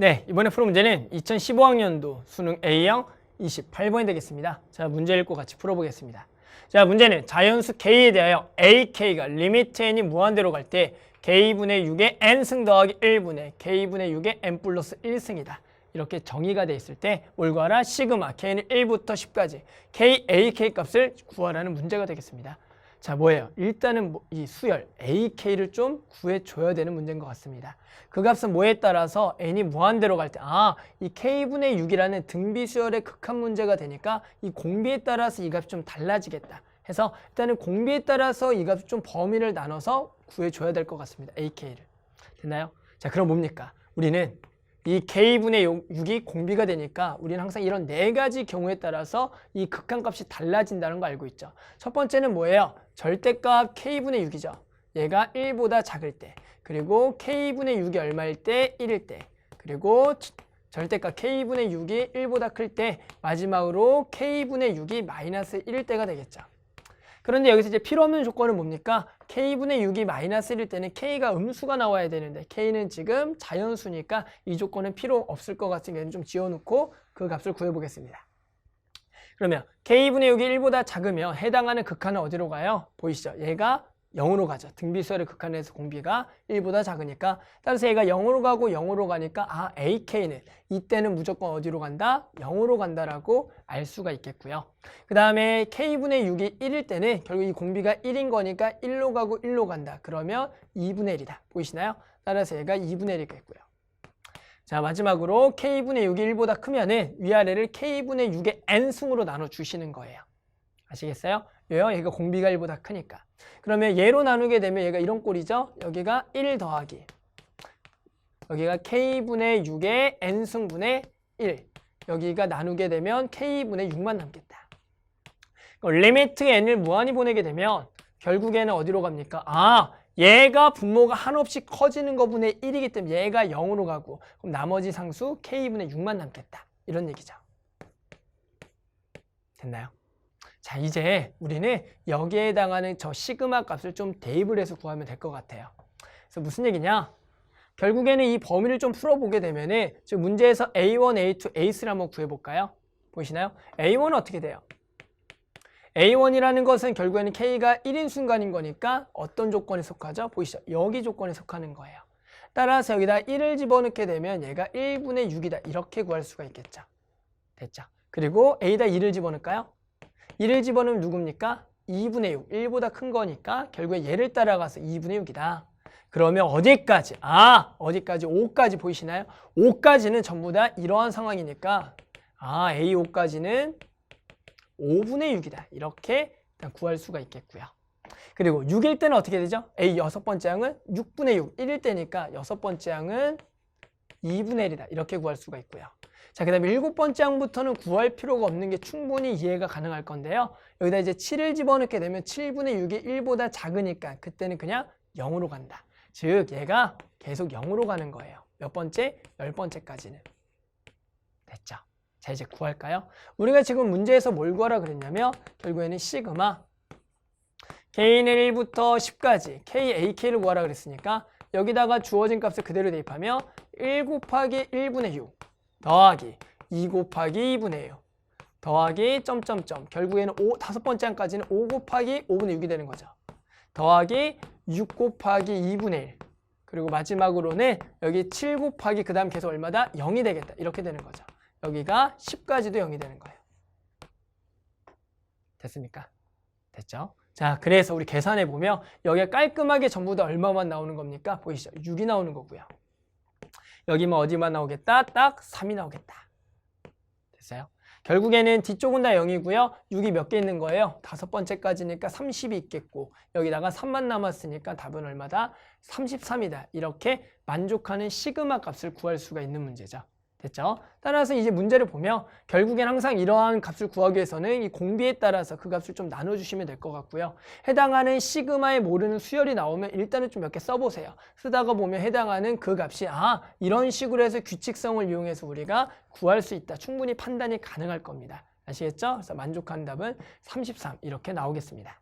네, 이번에 풀어 문제는 2015학년도 수능 A형 28번이 되겠습니다. 자, 문제 읽고 같이 풀어보겠습니다. 자, 문제는 자연수 K에 대하여 AK가 리미트 n이 무한대로 갈 때 K분의 6의 n승 더하기 1분의 K분의 6의 n 플러스 1승이다. 이렇게 정의가 돼 있을 때뭘 구하라? 시그마 K는 1부터 10까지 K, AK 값을 구하라는 문제가 되겠습니다. 자, 뭐예요? 일단은 뭐- 이 수열 AK를 좀 구해줘야 되는 문제인 것 같습니다. 그 값은 뭐에 따라서 n이 무한대로 갈 때, 아, 이 k분의 6이라는 등비 수열의 극한 문제가 되니까 이 공비에 따라서 이 값이 좀 달라지겠다. 해서 일단은 공비에 따라서 이 값을 좀 범위를 나눠서 구해줘야 될 것 같습니다. AK를. 됐나요? 자, 그럼 뭡니까? 우리는 이 k분의 6이 공비가 되니까 우리는 항상 이런 네 가지 경우에 따라서 이 극한값이 달라진다는 거 알고 있죠. 첫 번째는 뭐예요? 절대값 k분의 6이죠. 얘가 1보다 작을 때 그리고 k분의 6이 얼마일 때 1일 때 그리고 절대값 k분의 6이 1보다 클 때 마지막으로 k분의 6이 마이너스 1일 때가 되겠죠. 그런데 여기서 이제 필요 없는 조건은 뭡니까? k분의 6이 마이너스 1일 때는 k가 음수가 나와야 되는데 k는 지금 자연수니까 이 조건은 필요 없을 것 같으니까 좀 지워놓고 그 값을 구해보겠습니다. 그러면 k분의 6이 1보다 작으면 해당하는 극한은 어디로 가요? 보이시죠? 얘가 0으로 가죠. 등비수열의 극한에서 공비가 1보다 작으니까 따라서 얘가 0으로 가고 0으로 가니까 아 AK는 이때는 무조건 어디로 간다? 0으로 간다라고 알 수가 있겠고요. 그 다음에 K분의 6이 1일 때는 결국 이 공비가 1인 거니까 1로 가고 1로 간다. 그러면 2분의 1이다. 보이시나요? 따라서 얘가 2분의 1이겠고요. 자 마지막으로 K분의 6이 1보다 크면 은 위아래를 K분의 6의 N승으로 나눠 주시는 거예요. 아시겠어요? 왜요? 얘가 공비가 1보다 크니까. 그러면 얘로 나누게 되면 얘가 이런 꼴이죠. 여기가 1 더하기. 여기가 K분의 6의 N승분의 1. 여기가 나누게 되면 K분의 6만 남겠다. 리미트 N을 무한히 보내게 되면 결국에는 어디로 갑니까? 아, 얘가 분모가 한없이 커지는 것분의 1이기 때문에 얘가 0으로 가고 그럼 나머지 상수 K분의 6만 남겠다. 이런 얘기죠. 됐나요? 자 이제 우리는 여기에 해당하는 저 시그마 값을 좀 대입을 해서 구하면 될 것 같아요. 그래서 무슨 얘기냐? 결국에는 이 범위를 좀 풀어보게 되면은 지금 문제에서 A1, A2, A3를 한번 구해볼까요? 보이시나요? A1은 어떻게 돼요? A1이라는 것은 결국에는 K가 1인 순간인 거니까 어떤 조건에 속하죠? 보이시죠? 여기 조건에 속하는 거예요. 따라서 여기다 1을 집어넣게 되면 얘가 1분의 6이다. 이렇게 구할 수가 있겠죠. 됐죠? 그리고 A다 2를 집어넣을까요? 1을 집어넣으면 누굽니까? 2분의 6. 1보다 큰 거니까 결국에 얘를 따라가서 2분의 6이다. 그러면 어디까지? 아, 어디까지? 5까지 보이시나요? 5까지는 전부 다 이러한 상황이니까 아, A5까지는 5분의 6이다. 이렇게 일단 구할 수가 있겠고요. 그리고 6일 때는 어떻게 되죠? A 여섯 번째 항은 6분의 6. 1일 때니까 여섯 번째 항은 2분의 1이다. 이렇게 구할 수가 있고요. 자, 그 다음에 일곱 번째 항부터는 구할 필요가 없는 게 충분히 이해가 가능할 건데요. 여기다 이제 7을 집어넣게 되면 7분의 6이 1보다 작으니까 그때는 그냥 0으로 간다. 즉, 얘가 계속 0으로 가는 거예요. 몇 번째? 열 번째까지는. 됐죠? 자, 이제 구할까요? 우리가 지금 문제에서 뭘 구하라 그랬냐면 결국에는 시그마 K는 1부터 10까지 KAK를 구하라 그랬으니까 여기다가 주어진 값을 그대로 대입하면 1 곱하기 1분의 6 더하기 2 곱하기 2분의 6 더하기 점점점 결국에는 5, 다섯 번째 항까지는 5 곱하기 5분의 6이 되는 거죠. 더하기 6 곱하기 2분의 1 그리고 마지막으로는 여기 7 곱하기 그 다음 계속 얼마다? 0이 되겠다. 이렇게 되는 거죠. 여기가 10까지도 0이 되는 거예요. 됐습니까? 됐죠? 자, 그래서 우리 계산해 보면 여기가 깔끔하게 전부 다 얼마만 나오는 겁니까? 보이시죠? 6이 나오는 거고요. 여기만 어디만 나오겠다? 딱 3이 나오겠다. 됐어요? 결국에는 뒤쪽은 다 0이고요. 6이 몇 개 있는 거예요? 다섯 번째까지니까 30이 있겠고 여기다가 3만 남았으니까 답은 얼마다? 33이다. 이렇게 만족하는 시그마 값을 구할 수가 있는 문제죠. 됐죠? 따라서 이제 문제를 보면 결국엔 항상 이러한 값을 구하기 위해서는 이 공비에 따라서 그 값을 좀 나눠주시면 될 것 같고요. 해당하는 시그마에 모르는 수열이 나오면 일단은 좀 몇 개 써보세요. 쓰다가 보면 해당하는 그 값이 아 이런 식으로 해서 규칙성을 이용해서 우리가 구할 수 있다. 충분히 판단이 가능할 겁니다. 아시겠죠? 그래서 만족한 답은 33 이렇게 나오겠습니다.